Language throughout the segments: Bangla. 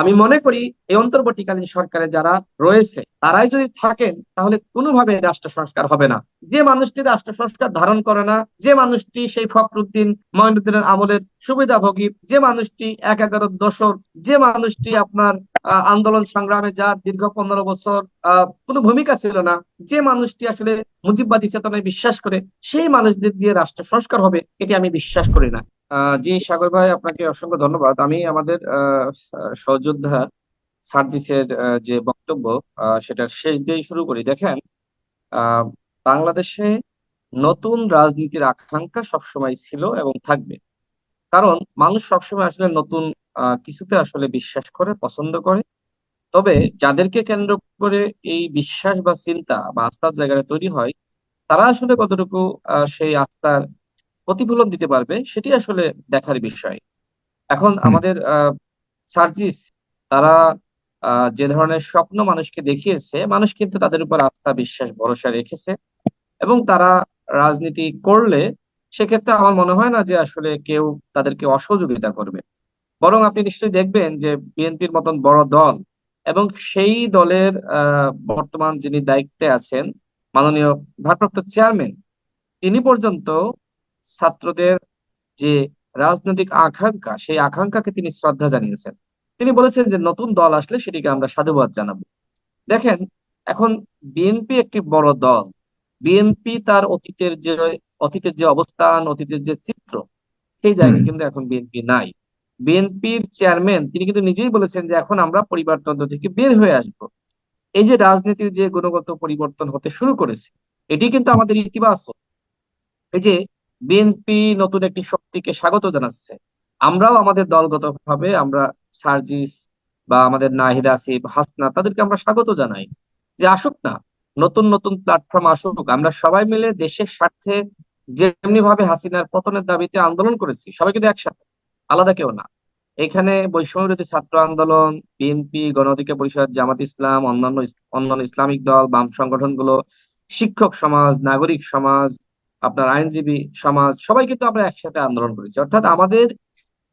আমি মনে করি এই অন্তর্বর্তীকালীন সরকারে যারা রয়েছে, তারাই যদি থাকেন, তাহলে কোনোভাবে রাষ্ট্র সংস্কার হবে না। যে মানুষটি রাষ্ট্র সংস্কার ধারণ করে না, যে মানুষটি সেই ফখরুদ্দিন মঈনুদ্দিনের আমলের সুবিধাভোগী, যে মানুষটি এক এগারো দশর, যে মানুষটি আপনার আন্দোলন সংগ্রামে যার দীর্ঘ পনেরো বছর কোনো ভূমিকা ছিল না, যে মানুষটি আসলে মুজিববাদী চেতনায় বিশ্বাস করে, সেই মানুষদের দিয়ে রাষ্ট্র সংস্কার হবে, এটি আমি বিশ্বাস করি না। জি সাগর ভাই, আপনাকে অসংখ্য ধন্যবাদ। আমি আমাদের সহযোদ্ধা সার্জিসের যে বক্তব্য সেটার শেষ দিয়েই শুরু করি। দেখেন বাংলাদেশে নতুন রাজনীতির আকাঙ্ক্ষা সবসময় ছিল এবং থাকবে। কারণ মানুষ সবসময় আসলে নতুন কিছুতে আসলে বিশ্বাস করে, পছন্দ করে। তবে যাদেরকে কেন্দ্র করে এই বিশ্বাস বা চিন্তা বা আস্থার জায়গাটা তৈরি হয়, তারা আসলে কতটুকু সেই আস্থার প্রতিফলন দিতে পারবে সেটি আসলে দেখার বিষয়। এখন আমাদের আহ, সার্জিস তারা যে ধরনের স্বপ্ন মানুষকে দেখিয়েছে মানুষ কিন্তু তাদের উপর আস্থা বিশ্বাস ভরসা রেখেছে এবং তারা রাজনীতি করলে সেক্ষেত্রে আমার মনে হয় না যে আসলে কেউ তাদেরকে অসহযোগিতা করবে। বরং আপনি নিশ্চয়ই দেখবেন যে বিএনপির মতন বড় দল এবং সেই দলের আহ, বর্তমান যিনি দায়িত্বে আছেন মাননীয় ভারপ্রাপ্ত চেয়ারম্যান তিনি পর্যন্ত ছাত্রদের যে রাজনৈতিক আকাঙ্ক্ষা সেই আকাঙ্ক্ষাকে তিনি শ্রদ্ধা জানিয়েছেন। তিনি বলেছেন যে নতুন দল আসলে সেটিকে আমরা সাধুবাদ জানাব। দেখেন এখন বিএনপি একটি বড় দল। বিএনপি তার অতীতের যে অতীতের যে অবস্থান অতীতের যে চিত্র সেই জায়গায় কিন্তু এখন বিএনপি নাই। বিএনপির চেয়ারম্যান তিনি কিন্তু নিজেই বলেছেন যে এখন আমরা পরিবারতন্ত্র থেকে বের হয়ে আসব। এই যে রাজনীতির যে গুণগত পরিবর্তন হতে শুরু করেছে এটি কিন্তু আমাদের ইতিবাচক। এই যে বিএনপি নতুন একটি শক্তিকে স্বাগত জানাচ্ছে। আমরাও আমাদের দলগতভাবে আমরা সার্জিস বা আমাদের নাহিদা আসিফ, হাসনা, তাদেরকে আমরা স্বাগত জানাই যে আসুক না, নতুন নতুন প্ল্যাটফর্ম আসুক, আমরা সবাই মিলে দেশের স্বার্থে যেমনি ভাবে হাসিনার পতনের দাবিতে আন্দোলন করেছি, সবাই কিন্তু একসাথে, আলাদা কেউ না। এখানে বৈষম্য বিরোধী ছাত্র আন্দোলন, বিএনপি, গণ অধিকার পরিষদ, জামাত ইসলাম, অন্যান্য অন্যান্য ইসলামিক দল, বাম সংগঠনগুলো, শিক্ষক সমাজ, নাগরিক সমাজ আপনার আইনজীবী, সমাজ, সবাই কিন্তু আমরা একসাথে আন্দোলন করেছি। অর্থাৎ আমাদের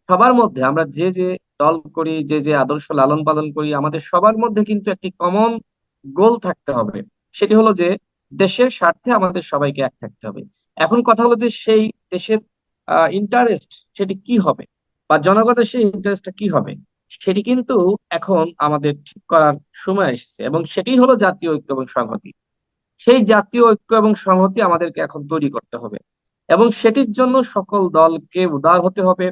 সবার মধ্যে আমরা যে যে দল করি, যে যে আদর্শ লালন পালন করি, আমাদের সবার মধ্যে কিন্তু একটি কমন গোল থাকতে হবে। সেটি হলো যে দেশের স্বার্থে আমাদের সবাইকে এক থাকতে হবে। এখন কথা হলো যে সেই দেশের ইন্টারেস্ট সেটি কি হবে? বা জনগণের সেই ইন্টারেস্টটা কি হবে? সেটি কিন্তু এখন আমাদের ঠিক করার সময় এসেছে এবং সেটি হলো জাতীয় ঐক্য এবং সংহতি। সেই জাতীয় ঐক্য এবং সংহতি আমাদেরকে এখন তৈরি করতে হবে। এবং সেটির জন্য সকল দলকে উদার হতে হবে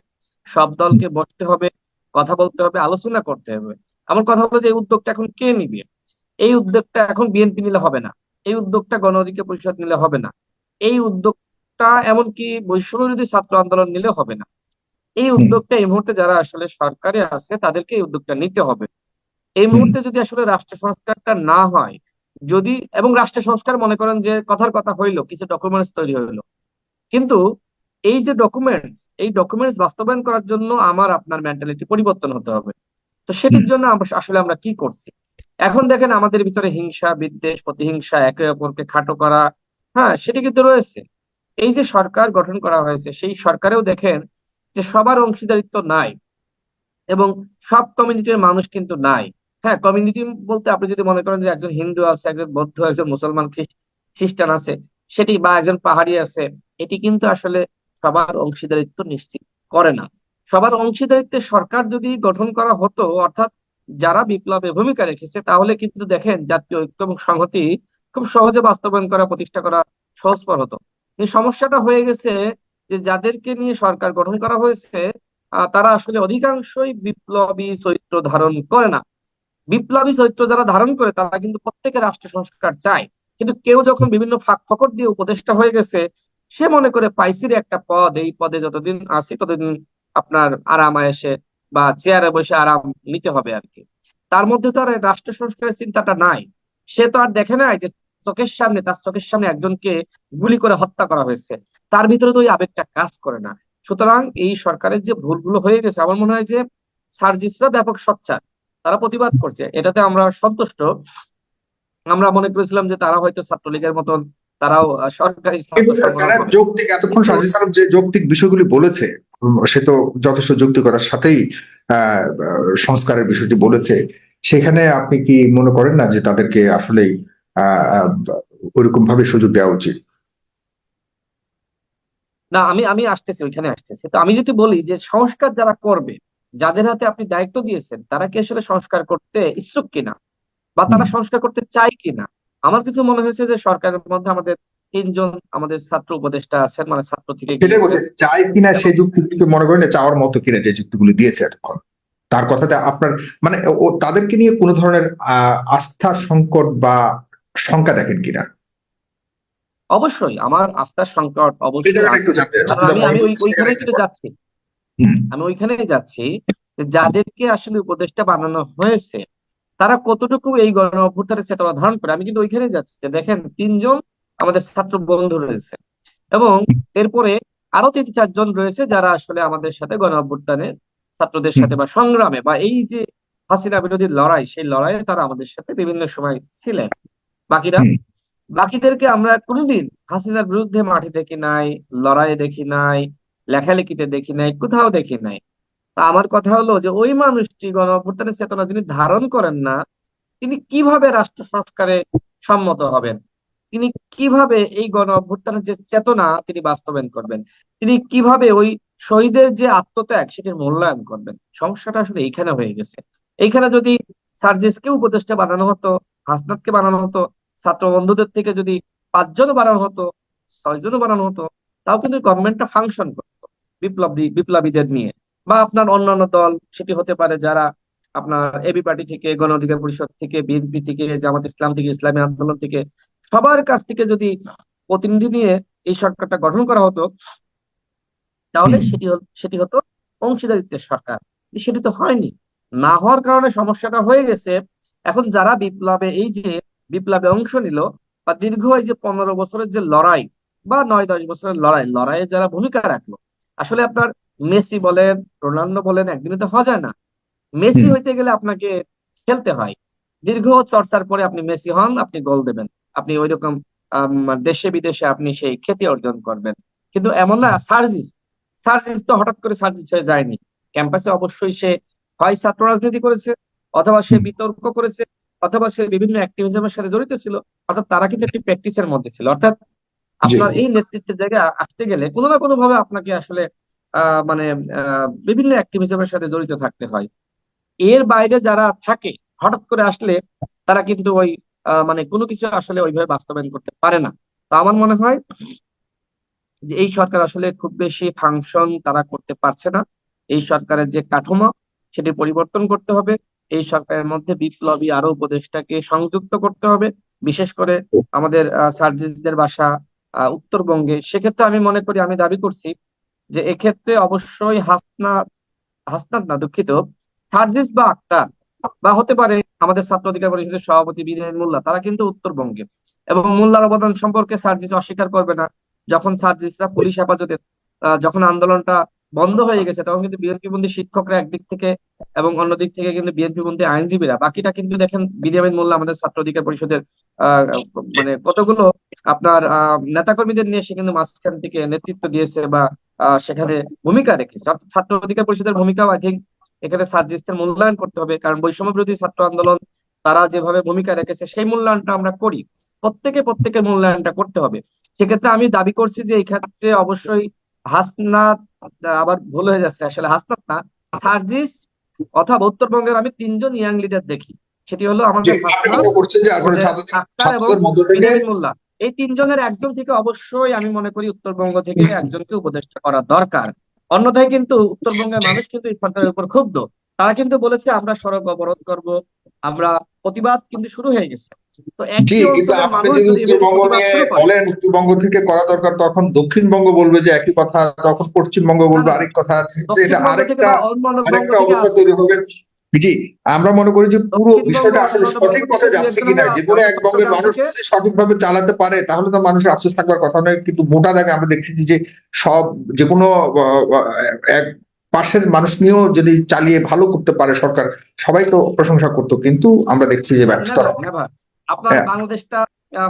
সব দলকে বসতে হবে কথা বলতে হবে আলোচনা করতে হবে। আমার কথা হলো যে এই উদ্যোগটা এখন কে নিবে? এই উদ্যোগটা এখন বিএনপি নিলে হবে না। এই উদ্যোগটা গণ অধিকার পরিষদ নিলে হবে না। এই উদ্যোগটা এমনকি বৈষম্য বিরোধী ছাত্র আন্দোলন নিলে হবে না। এই উদ্যোগটা এই মুহূর্তে যারা আসলে সরকারে আছে তাদেরকে এই উদ্যোগটা নিতে হবে। এই মুহূর্তে যদি আসলে রাষ্ট্র সংস্কারটা না হয় যদি এবং রাষ্ট্র সংস্কার মনে করেন যে কথার কথা হইল কিছু ডকুমেন্টস তৈরি হইল। কিন্তু এই যে ডকুমেন্টস এই ডকুমেন্টস বাস্তবায়ন করার জন্য আমার আপনার মেন্টালিটি পরিবর্তন হতে হবে। তো সেটির জন্য আসলে আমরা কি করছি? এখন দেখেন আমাদের ভিতরে হিংসা বিদ্বেষ প্রতিহিংসা একে অপরকে খাটো করা হ্যাঁ সেটি কিন্তু রয়েছে। এই যে সরকার গঠন করা হয়েছে সেই সরকারেও দেখেন যে সবার অংশীদারিত্ব নাই এবং সব কমিউনিটির মানুষ কিন্তু নাই। হ্যাঁ কমিউনিটি বলতে আপনি যদি মনে করেন যে একজন হিন্দু আছে, একজন বৌদ্ধ, একজন মুসলমান, খ্রিস- খ্রিস্টান আছে, সেটি বা একজন পাহাড়ি আছে, এটি কিন্তু আসলে সবার অংশীদারিত্ব নিশ্চিত করে না। সবার অংশীদারিত্বে সরকার যদি গঠন করা হতো, অর্থাৎ যারা বিপ্লবে ভূমিকা রেখেছে, তাহলে কিন্তু দেখেন জাতীয় ঐক্য এবং সংহতি খুব সহজে বাস্তবায়ন করা, প্রতিষ্ঠা করা সহজপর হতো। সমস্যাটা হয়ে গেছে যে যাদেরকে নিয়ে সরকার গঠন করা হয়েছে তারা আসলে অধিকাংশই বিপ্লবী চরিত্র ধারণ করে না। বিপ্লবী চরিত্র যারা ধারণ করে, তারা কিন্তু প্রত্যেকে রাষ্ট্র সংস্কার চায়। কিন্তু কেউ যখন বিভিন্ন ফাঁক ফকর দিয়ে উপদেষ্টা হয়ে গেছে, সে মনে করে, পাইসির একটা পদ, এই পদে যতদিন আছি, ততদিন আপনার আরাম আয়েসে বা চেয়ারে বসে আরাম নিতে হবে আর কি। তার মধ্যে তো আর রাষ্ট্র সংস্কারের চিন্তাটা নাই। সে তো আর দেখে নাই যে চোখের সামনে, তার চোখের সামনে একজনকে গুলি করে হত্যা করা হয়েছে। তার ভিতরে তো ওই আবেগটা কাজ করে না। সুতরাং এই সরকারের যে ভুলগুলো হয়ে গেছে, আমার মনে হয় যে সার্জিসরা ব্যাপক সোচ্চার। তারা প্রতিবাদ করছে। এটাতে আমরা সন্তুষ্ট। আমরা মনে করেছিলাম যে তারা হয়তো ছাত্রলীগের মতন তারাও সরকারি তারা যৌক্তিক এতক্ষণ সঞ্জয় সাহেব যে যৌক্তিক বিষয়গুলি বলেছে সে তো যথেষ্ট যৌক্তিকতার সাথেই সংস্কারের বিষয়টি বলেছে। সেখানে আপনি কি মনে করেন না যে তাদেরকে আসলেই আহ ওইরকম ভাবে সুযোগ দেওয়া উচিত? না আমি আমি আসতেছি ওইখানে আসতেছি। তো আমি যদি বলি যে সংস্কার যারা করবে যাদের হাতে আপনি দায়িত্ব দিয়েছেন তারা কি আসলে সংস্কার করতে ইচ্ছুক কিনা? বা তারা সংস্কার করতে চায় কিনা? আমার কিছু মনে হয়েছে যে সরকারের মধ্যে আমাদের তিনজন আমাদের ছাত্র উপদেষ্টা আছেন মানে ছাত্র থেকে সেটাই বলছে চাই কিনা সেই যুক্তিগুলিকে মনে করেন চাওয়ার মতো কিনা যে যুক্তিগুলি দিয়েছে এতক্ষণ। তার কথাতে আপনার মানে ও তাদেরকে নিয়ে কোনো ধরনের আহ, আস্থা সংকট বা শঙ্কা দেখেন কিনা? অবশ্যই আমার আস্থার সংকট অবশ্যই আমি ওইখানে যাচ্ছি। আমি ওইখানেই যাচ্ছি যাদেরকে আসলে উপদেষ্টা বানানো হয়েছে তারা কতটুকু এই গণ অভ্যুত্থানের চেতনা ধারণ করে? আমি কিন্তু ওইখানেই যাচ্ছি যে দেখেন তিনজন আমাদের ছাত্র বন্ধু রয়েছে এবং এরপরে আরও তিন চারজন রয়েছে যারা আসলে আমাদের সাথে গণ অভ্যুত্থানে ছাত্রদের সাথে বা সংগ্রামে বা এই যে হাসিনা বিরোধী লড়াই সেই লড়াইয়ে তারা আমাদের সাথে বিভিন্ন সময় ছিলেন। বাকিরা? বাকিদেরকে আমরা কোনোদিন হাসিনার বিরুদ্ধে মাঠে দেখি নাই লড়াইয়ে দেখি নাই লেখালেখিতে দেখি নাই, কোথাও দেখি নাই। তা আমার কথা হলো যে, ওই মানুষটি গণ অভ্যুত্থানের চেতনা যিনি ধারণ করেন না, তিনি কীভাবে রাষ্ট্র সংস্কারে সম্মত হবেন? তিনি কীভাবে এই গণ অভ্যুত্থানের যে চেতনা, তিনি বাস্তবায়ন করবেন? তিনি কীভাবে ওই শহীদের যে আত্মত্যাগ, সেটির মূল্যায়ন করবেন? সমস্যাটা আসলে এইখানে হয়ে গেছে। এইখানে যদি সার্জিসকে উপদেষ্টা বানানো হতো, হাসনাতকে বানানো হতো ছাত্র বন্ধুদের থেকে যদি পাঁচজন বানানো হতো ছয়জন বানানো হতো, তাও কিন্তু গভর্নমেন্টটা ফাংশন করতো। বিপ্লবী বিপ্লবীদের নিয়ে। বা আপনার অন্যান্য দল সেটি হতে পারে যারা আপনার এবি পার্টি থেকে গণ অধিকার পরিষদ থেকে বিএনপি থেকে জামাত ইসলাম থেকে ইসলামী আন্দোলন থেকে সবার কাছ থেকে যদি প্রতিনিধি নিয়ে এই সরকারটা গঠন করা হতো তাহলে সেটি সেটি হতো অংশীদারিত্বের সরকার। সেটি তো হয়নি। না হওয়ার কারণে সমস্যাটা হয়ে গেছে। এখন যারা বিপ্লবে এই যে বিপ্লবে অংশ নিল বা দীর্ঘ এই যে পনেরো বছরের যে লড়াই বা নয় দশ বছরের লড়াই লড়াইয়ে যারা ভূমিকা রাখল আসলে আপনার মেসি বলেন রোনাল্ডো বলেন একদিনে তো হওয়া যায় না। মেসি হইতে গেলে আপনাকে খেলতে হয়। দীর্ঘ চর্চার পরে আপনি মেসি হন আপনি গোল দেবেন। আপনি ওইরকম আম, দেশে বিদেশে আপনি সেই খ্যাতি অর্জন করবেন। কিন্তু এমন না সার্জিস সার্জিস তো হঠাৎ করে সার্জিস হয়ে যায়নি। ক্যাম্পাসে অবশ্যই সে হয় ছাত্র রাজনীতি করেছে অথবা সে বিতর্ক করেছে অথবা সে বিভিন্ন অ্যাক্টিভিজমের সাথে জড়িত ছিল। অর্থাৎ তারা কিন্তু একটি প্র্যাকটিসের মধ্যে ছিল। অর্থাৎ আপনার এই নেতৃত্বের জায়গায় আসতে গেলে কোনো না কোনো ভাবে আপনাকে আসলে মানে বিভিন্ন অ্যাক্টিভিজমের সাথে জড়িত থাকতে হয়। এর বাইরে যারা থাকে, হঠাৎ করে আসলে তারা কিন্তু ওই মানে কোনো কিছু আসলে ওইভাবে বাস্তবায়ন করতে পারে না। তো আমার মনে হয় যে এই সরকার আসলে খুব বেশি ফাংশন তারা করতে পারছে না। এই সরকারের যে কাঠামো, সেটি পরিবর্তন করতে হবে। এই সরকারের মধ্যে বিপ্লবী আরও উপদেষ্টাকে সংযুক্ত করতে হবে। বিশেষ করে আমাদের সার্জিসদের বাসা উত্তরবঙ্গে, সেক্ষেত্রে আমি মনে করি, আমি দাবি করছি যে এক্ষেত্রে অবশ্যই হাসনাত হাসনাত না, দুঃখিত, সার্জিস বা আক্তার বা হতে পারে আমাদের ছাত্র অধিকার পরিষদের সভাপতি বিনয় মোল্লা, তারা কিন্তু উত্তরবঙ্গে। এবং মোল্লার অবদান সম্পর্কে সার্জিস অস্বীকার করবে না। যখন সার্জিসরা পুলিশ হেফাজতে যখন আন্দোলনটা বন্ধ হয়ে গেছে, তখন কিন্তু বিএনপি বন্দী শিক্ষকরা একদিক থেকে এবং অন্য দিক থেকে কিন্তু বিএনপি বন্দী আইনজীবীরা, বাকিটা কিন্তু দেখেন বিনিয়ামিন মোল্লা আমাদের ছাত্র অধিকার পরিষদের মানে কতগুলো আপনার আহ নেতাকর্মীদের নিয়ে সে কিন্তু মাঝখান থেকে নেতৃত্ব দিয়েছে বা সেখানে ভূমিকা রেখেছে। ছাত্র অধিকার পরিষদের ভূমিকাও আই থিঙ্ক এখানে সার্জিসদের মূল্যায়ন করতে হবে। কারণ বৈষম্য বিরোধী ছাত্র আন্দোলন তারা যেভাবে ভূমিকা রেখেছে সেই মূল্যায়নটা আমরা করি। প্রত্যেকে প্রত্যেকের মূল্যায়নটা করতে হবে। সেক্ষেত্রে আমি দাবি করছি যে এই ক্ষেত্রে অবশ্যই হাসনাত আবার ভুল হয়ে যাচ্ছে আসলে হাসনাত না সার্জিস অথবা উত্তরবঙ্গের আমি তিনজন ইয়াং লিডার দেখি। সেটি হলো আমাদের মোল্লা এই তিনজনের একজন থেকে অবশ্যই আমি মনে করি উত্তরবঙ্গ থেকে একজনকে উপদেষ্টা করা দরকার। অন্যথায় কিন্তু উত্তরবঙ্গের মানুষ কিন্তু এই সরকারের উপর ক্ষুব্ধ। তারা কিন্তু বলেছে আমরা সড়ক অবরোধ করব আমরা প্রতিবাদ কিন্তু শুরু হয়ে গেছে। তো উত্তরবঙ্গ বলেন থেকে করা দরকার তখন দক্ষিণবঙ্গ বলবে যে একই কথা তখন পশ্চিমবঙ্গ বলবে আরেক কথা এটা আরেকটা অবস্থা তৈরি হবে। জি আমরা মনে করি যে পুরো বিষয়টা আসলে সঠিক পথে যাচ্ছে কিনা যে কোনো এক বঙ্গের মানুষ যদি সঠিকভাবে চালাতে পারে তাহলে তো মানুষের আফসোস থাকবার কথা নয় কিন্তু মোটা দাগে আমরা দেখেছি যে সব যে কোনো এক পাশের মানুষ নিয়েও যদি চালিয়ে ভালো করতে পারে সরকার সবাই তো প্রশংসা করতো কিন্তু আমরা দেখছি যে ব্যর্থতা নেভার আপনার হ্যাঁ। বাংলাদেশটা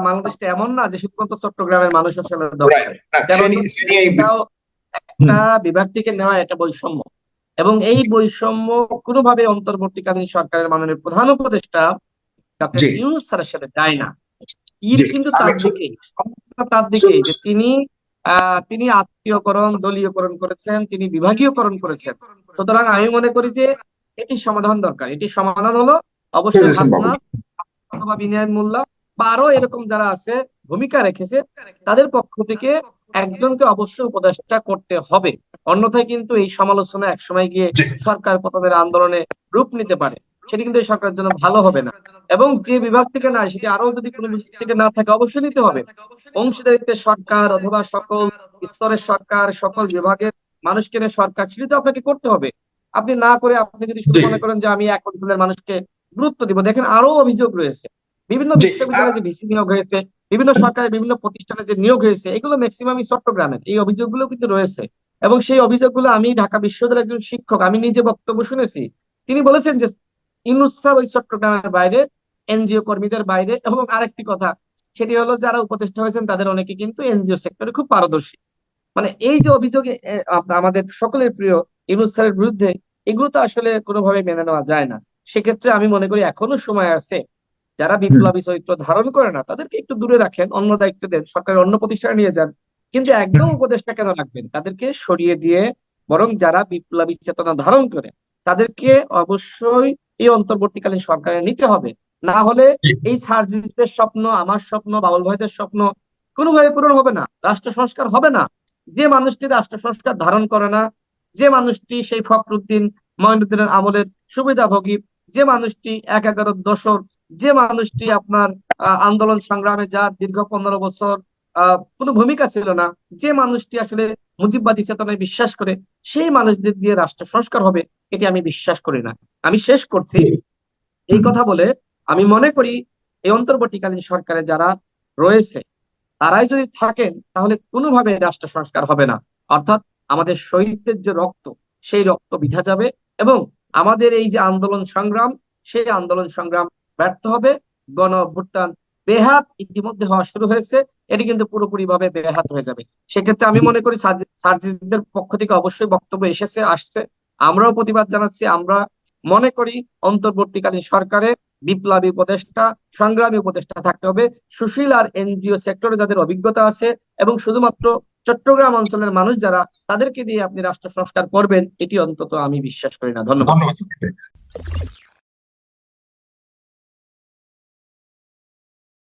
বাংলাদেশটা এমন না যে শুধুমাত্র চট্টগ্রামের মানুষ আসলে একটা বিভাগ থেকে নেওয়া এটা বৈষম্য। এবং এই বৈষম্য কোনোভাবে অন্তর্বর্তীকালীন সরকারের মাননীয় প্রধান উপদেষ্টা ডক্টর। স্যারের সাথে যায় না। তীর কিন্তু তার দিকেই তার দিকেই যে তিনি তিনি আত্মীয়করণ দলীয়করণ করেছেন তিনি বিভাগীয়করণ করেছেন। সুতরাং আমি মনে করি যে এটি সমাধান দরকার। এটি সমাধান হলো অবশ্যই অথবা বিনয় মোল্লা বা আরও এরকম যারা আছে ভূমিকা রেখেছে তাদের পক্ষ থেকে একজনকে অবশ্যই উপদেষ্টা করতে হবে। অন্যথায় কিন্তু এই সমালোচনা একসময় গিয়ে সরকার পতনের আন্দোলনে রূপ নিতে পারে। সেটি কিন্তু এই সরকারের জন্য ভালো হবে না। এবং যে বিভাগ থেকে না সেটি আরও যদি কোনো বিভাগ থেকে না থাকে অবশ্যই নিতে হবে। অংশীদারিত্বের সরকার অথবা সকল স্তরের সরকার সকল বিভাগের মানুষকে নিয়ে সরকার সেটি তো আপনাকে করতে হবে। আপনি না করে আপনি যদি শুধু মনে করেন যে আমি এক অঞ্চলের মানুষকে গুরুত্ব দিব দেখেন আরও অভিযোগ রয়েছে। বিভিন্ন বিশ্ববিদ্যালয়ে যে ভিসি নিয়োগ হয়েছে বিভিন্ন সরকারের বিভিন্ন প্রতিষ্ঠানে যে নিয়োগ হয়েছে, এগুলো ম্যাক্সিমামই চট্টগ্রামের। এই অভিযোগগুলো কিন্তু রয়েছে। এবং সেই অভিযোগগুলো আমি ঢাকা বিশ্ববিদ্যালয়ের একজন শিক্ষক, আমি নিজে বক্তব্য শুনেছি, তিনি বলেছেন যে স্যার ওই চট্টগ্রামের বাইরে, এনজিও কর্মীদের বাইরে। এবং আরেকটি কথা, সেটি হলো যারা উপদেষ্টা হয়েছেন, তাদের অনেকে কিন্তু এনজিও সেক্টরে খুব পারদর্শী। মানে এই যে অভিযোগ আমাদের সকলের প্রিয় ইউনুস স্যারের বিরুদ্ধে, এগুলো তো আসলে কোনোভাবে মেনে নেওয়া যায় না। সেক্ষেত্রে আমি মনে করি এখনও সময় আছে যারা বিপ্লবী চরিত্র ধারণ করে না তাদেরকে একটু দূরে রাখেন অন্য দায়িত্ব দেন সরকারের অন্য প্রতিষ্ঠানে নিয়ে যান। কিন্তু একদম উপদেষ্টা কেন রাখবেন? তাদেরকে সরিয়ে দিয়ে বরং যারা বিপ্লবী চেতনা ধারণ করে তাদেরকে অবশ্যই এই অন্তর্বর্তীকালীন সরকারে নিতে হবে। না হলে এই সার্জিসের স্বপ্ন আমার স্বপ্ন বাবুল ভাইদের স্বপ্ন কোনোভাবে পূরণ হবে না রাষ্ট্র সংস্কার হবে না। যে মানুষটি রাষ্ট্র সংস্কার ধারণ করে না যে মানুষটি সেই ফখরুদ্দিন মঈনুদ্দিনের আমলের সুবিধাভোগী যে মানুষটি এক এগারো দশর যে মানুষটি আপনার আন্দোলন সংগ্রামে যার দীর্ঘ পনেরো বছর কোনো ভূমিকা ছিল না, যে মানুষটি আসলে মুজিববাদী চেতনায় বিশ্বাস করে সেই মানুষদের দিয়ে রাষ্ট্র সংস্কার হবে, এটি আমি বিশ্বাস করি না। আমি শেষ করছি। এই কথা বলে আমি মনে করি এই অন্তর্বর্তীকালীন সরকারে যারা রয়েছে, তারাই যদি থাকেন, তাহলে কোনোভাবে রাষ্ট্র সংস্কার হবে না। অর্থাৎ আমাদের শহীদদের যে রক্ত, সেই রক্ত বিধা যাবে এবং আমাদের এই যে আন্দোলন সংগ্রাম, সেই আন্দোলন সংগ্রাম ব্যর্থ হবে। গণ অভ্যুত্থান বেহাত ইতিমধ্যে হওয়া শুরু হয়েছে। এটি কিন্তু পুরোপুরি ভাবে বেহাত হয়ে যাবে। সেক্ষেত্রে আমি মনে করি সার্জি- সার্জিসদের পক্ষ থেকে অবশ্যই বক্তব্য এসেছে, আসছে। আমরাও প্রতিবাদ জানাচ্ছি। আমরা মনে করি অন্তর্বর্তীকালীন সরকারে বিপ্লবী উপদেষ্টা, সংগ্রামী উপদেষ্টা থাকতে হবে। সুশীল আর এনজিও সেক্টরে যাদের অভিজ্ঞতা আছে এবং শুধুমাত্র চট্টগ্রাম অঞ্চলের মানুষ যারা, তাদেরকে দিয়ে আপনি রাষ্ট্র সংস্কার করবেন, এটি অন্তত আমি বিশ্বাস করি না। ধন্যবাদ।